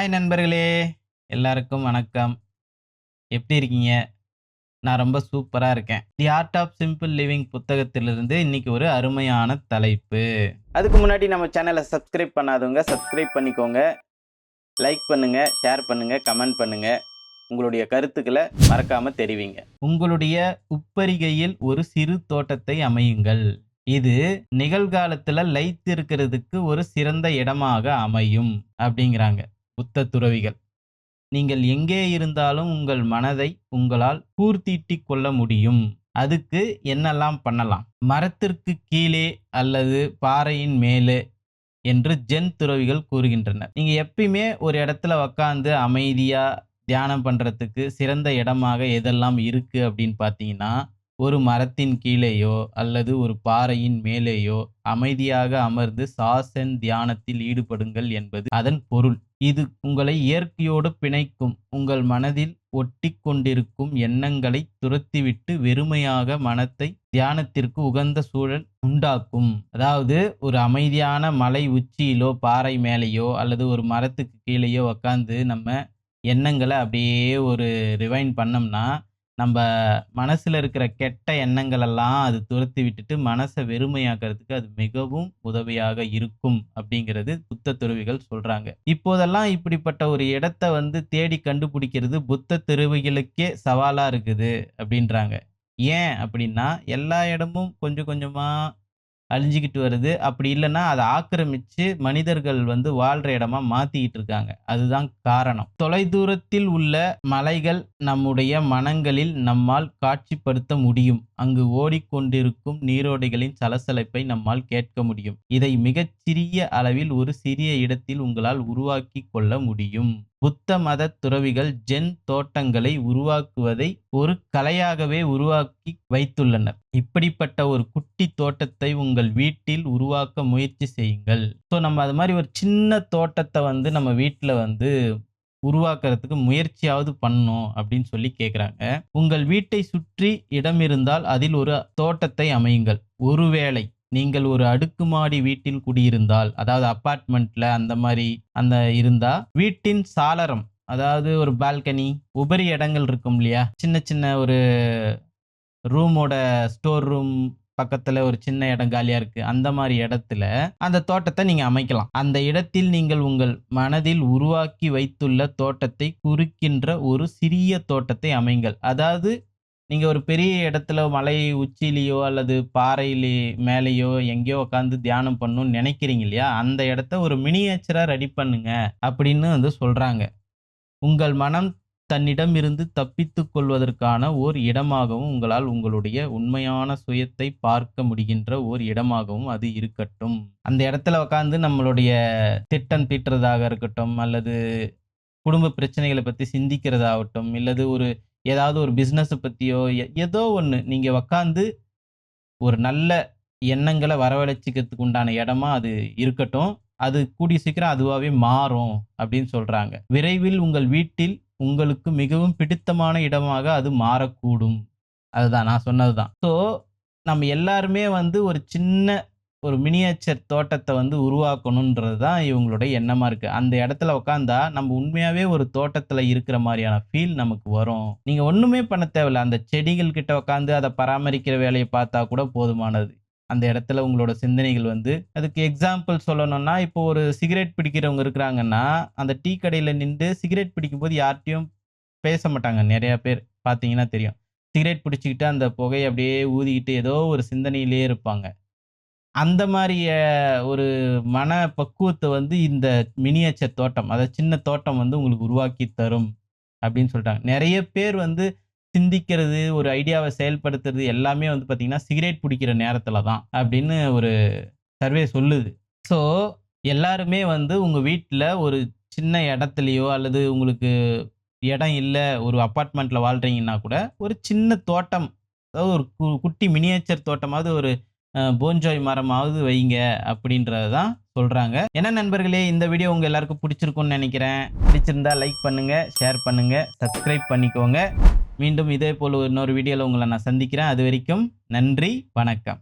Hi நண்பர்களே. எல்லாருக்கும் வணக்கம். எப்படி இருக்கீங்க? நான் ரொம்ப சூப்பராக இருக்கேன். The art of simple living புத்தகத்திலிருந்து இன்னைக்கு ஒரு அருமையான தலைப்பு. அதுக்கு முன்னாடி நம்ம சேனலை சப்ஸ்கிரைப் பண்ணாதவங்க சப்ஸ்கிரைப் பண்ணிக்கோங்க. லைக் பண்ணுங்க ஷேர் பண்ணுங்க கமெண்ட் பண்ணுங்க. உங்களுடைய கருத்துக்களை மறக்காம தெரிவிங்க. உங்களுடைய உப்பரிகையில் ஒரு சிறு தோட்டத்தை அமையுங்கள். இது நிகழ்காலத்துல லைத்திருக்கிறதுக்கு ஒரு சிறந்த இடமாக அமையும் அப்படிங்கிறாங்க. புத்த துறவிகள். நீங்கள் எங்கே இருந்தாலும் உங்கள் மனதை உங்களால் பூர்த்திட்டிக் கொள்ள முடியும். அதுக்கு என்னெல்லாம் பண்ணலாம்? மரத்திற்கு கீழே அல்லது பாறையின் மேலே என்று ஜென் துறவிகள் கூறுகின்றனர். நீங்கள் எப்பயுமே ஒரு இடத்துல உக்காந்து அமைதியாக தியானம் பண்ணுறதுக்கு சிறந்த இடமாக எதெல்லாம் இருக்குது அப்படின்னு பார்த்தீங்கன்னா ஒரு மரத்தின் கீழேயோ அல்லது ஒரு பாறையின் மேலேயோ அமைதியாக அமர்ந்து சாசன் தியானத்தில் ஈடுபடுங்கள் என்பது அதன் பொருள். இது உங்களை இயற்கையோடு பிணைக்கும் உங்கள் மனதில் ஒட்டி கொண்டிருக்கும் எண்ணங்களை துரத்திவிட்டு வெறுமையாக மனத்தை தியானத்திற்கு உகந்த சூழல் உண்டாக்கும். அதாவது ஒரு அமைதியான மலை உச்சியிலோ பாறை மேலேயோ அல்லது ஒரு மரத்துக்கு கீழேயோ உக்காந்து நம்ம எண்ணங்களை அப்படியே ஒரு ரிவைன் பண்ணோம்னா நம்ம மனசில் இருக்கிற கெட்ட எண்ணங்கள் எல்லாம் அது துரத்தி விட்டுட்டு மனசை வெறுமையாக்கிறதுக்கு அது மிகவும் உதவியாக இருக்கும் அப்படிங்கிறது புத்த துறவிகள் சொல்றாங்க. இப்போதெல்லாம் இப்படிப்பட்ட ஒரு இடத்த வந்து தேடி கண்டுபிடிக்கிறது புத்த துறவிகளுக்கே சவாலா இருக்குது அப்படின்றாங்க. ஏன் அப்படின்னா எல்லா இடமும் கொஞ்சம் கொஞ்சமாக அழிஞ்சிக்கிட்டு வருது. அப்படி இல்லைன்னா அதை ஆக்கிரமிச்சு மனிதர்கள் வந்து வாழ்ற இடமா மாத்திக்கிட்டு இருக்காங்க. அதுதான் காரணம். தொலைதூரத்தில் உள்ள மலைகள் நம்முடைய மனங்களில் நம்மால் காட்சிப்படுத்த முடியும். அங்கு ஓடிக்கொண்டிருக்கும் நீரோடைகளின் சலசலப்பை நம்மால் கேட்க முடியும். இதை மிகச்சிறிய அளவில் ஒரு சிறிய இடத்தில் உங்களால் உருவாக்கி கொள்ள முடியும். புத்த மத துறவிகள் ஜென் தோட்டங்களை உருவாக்குவதை ஒரு கலையாகவே உருவாக்கி வைத்துள்ளனர். இப்படிப்பட்ட ஒரு குட்டி தோட்டத்தை உங்கள் வீட்டில் உருவாக்க முயற்சி செய்யுங்கள். ஸோ நம்ம அது மாதிரி ஒரு சின்ன தோட்டத்தை வந்து நம்ம வீட்டில் வந்து உருவாக்குறதுக்கு முயற்சியாவது பண்ணணும் அப்படின்னு சொல்லி கேட்குறாங்க உங்கள் வீட்டை சுற்றி இடம் இருந்தால் அதில் ஒரு தோட்டத்தை அமையுங்கள். ஒருவேளை நீங்கள் ஒரு அடுக்குமாடி வீட்டில் குடியிருந்தால் அதாவது அப்பார்ட்மெண்ட்ல அந்த மாதிரி அந்த இருந்தா வீட்டின் சாளரம் அதாவது ஒரு பால்கனி உபரி இடங்கள் இருக்கும் இல்லையா? சின்ன சின்ன ஒரு ரூமோட ஸ்டோர் ரூம் பக்கத்துல ஒரு சின்ன இடம் காலியா இருக்கு. அந்த மாதிரி இடத்துல அந்த தோட்டத்தை நீங்க அமைக்கலாம். அந்த இடத்தில் நீங்கள் உங்கள் மனதில் உருவாக்கி வைத்துள்ள தோட்டத்தை குறிக்கின்ற ஒரு சிறிய தோட்டத்தை அமைங்கள். அதாவது நீங்கள் ஒரு பெரிய இடத்துல மலை உச்சியிலையோ அல்லது பாறையிலே மேலேயோ எங்கேயோ உட்காந்து தியானம் பண்ணணும்னு நினைக்கிறீங்க இல்லையா? அந்த இடத்த ஒரு மினியேச்சராக ரெடி பண்ணுங்க அப்படின்னு வந்து சொல்கிறாங்க உங்கள் மனம் தன்னிடம் இருந்து தப்பித்து கொள்வதற்கான ஓர் இடமாகவும் உங்களால் உங்களுடைய உண்மையான சுயத்தை பார்க்க முடிகின்ற ஓர் இடமாகவும் அது இருக்கட்டும். அந்த இடத்துல உட்காந்து நம்மளுடைய திட்டம் தீட்டுறதாக இருக்கட்டும் அல்லது குடும்ப பிரச்சனைகளை பற்றி சிந்திக்கிறதாகட்டும் இல்லது ஒரு ஏதாவது ஒரு பிஸ்னஸை பற்றியோ ஏதோ ஒன்று நீங்கள் உக்காந்து ஒரு நல்ல எண்ணங்களை வரவழைச்சிக்கிறதுக்கு உண்டான இடமா அது இருக்கட்டும். அது கூடிய சீக்கிரம் அதுவாகவே மாறும் அப்படின்னு சொல்கிறாங்க விரைவில் உங்கள் வீட்டில் உங்களுக்கு மிகவும் பிடித்தமான இடமாக அது மாறக்கூடும். அதுதான் நான் சொன்னது தான் ஸோ நம்ம எல்லாருமே வந்து ஒரு சின்ன ஒரு மினியேச்சர் தோட்டத்தை வந்து உருவாக்கணுன்றது தான் இவங்களுடைய எண்ணமாக இருக்குது அந்த இடத்துல உட்காந்தா நம்ம உண்மையாகவே ஒரு தோட்டத்தில் இருக்கிற மாதிரியான ஃபீல் நமக்கு வரும். நீங்கள் ஒன்றுமே பண்ண தேவையில்ல. அந்த செடிகள் கிட்ட உட்காந்து அதை பராமரிக்கிற வேலையை பார்த்தா கூட போதுமானது. அந்த இடத்துல உங்களோட சிந்தனைகள் வந்து அதுக்கு எக்ஸாம்பிள் சொல்லணும்னா இப்போ ஒரு சிகரெட் பிடிக்கிறவங்க இருக்கிறாங்கன்னா அந்த டீ கடையில் நின்று சிகரெட் பிடிக்கும்போது யார்கிட்டையும் பேச மாட்டாங்க. நிறையா பேர் பார்த்தீங்கன்னா தெரியும். சிகரெட் பிடிச்சிக்கிட்டு அந்த புகையை அப்படியே ஊதிக்கிட்டு ஏதோ ஒரு சிந்தனையிலே இருப்பாங்க. அந்த மாதிரிய ஒரு மன பக்குவத்தை வந்து இந்த மினியேச்சர் தோட்டம் அதாவது சின்ன தோட்டம் வந்து உங்களுக்கு உருவாக்கி தரும் அப்படின்னு சொல்லிட்டாங்க. நிறைய பேர் வந்து சிந்திக்கிறது ஒரு ஐடியாவை செயல்படுத்துறது எல்லாமே வந்து பார்த்திங்கன்னா சிகரெட் பிடிக்கிற நேரத்தில் தான் அப்படின்னு ஒரு சர்வே சொல்லுது. ஸோ எல்லாருமே வந்து உங்கள் வீட்டில் ஒரு சின்ன இடத்துலையோ அல்லது உங்களுக்கு இடம் இல்லை ஒரு அப்பார்ட்மெண்ட்டில் வாழ்கிறீங்கன்னா கூட ஒரு சின்ன தோட்டம் அதாவது ஒரு கு குட்டி மினியேச்சர் தோட்டமாவது ஒரு போன்ஜாய் மரமாவது வைங்க அப்படின்றது தான் சொல்கிறாங்க என்ன நண்பர்களே இந்த வீடியோ உங்கள் எல்லாருக்கும் பிடிச்சிருக்கும்னு நினைக்கிறேன். பிடிச்சிருந்தா லைக் பண்ணுங்கள் ஷேர் பண்ணுங்கள் சப்ஸ்கிரைப் பண்ணிக்கோங்க. மீண்டும் இதே போல் இன்னொரு வீடியோவில் உங்களை நான் சந்திக்கிறேன். அது வரைக்கும் நன்றி வணக்கம்.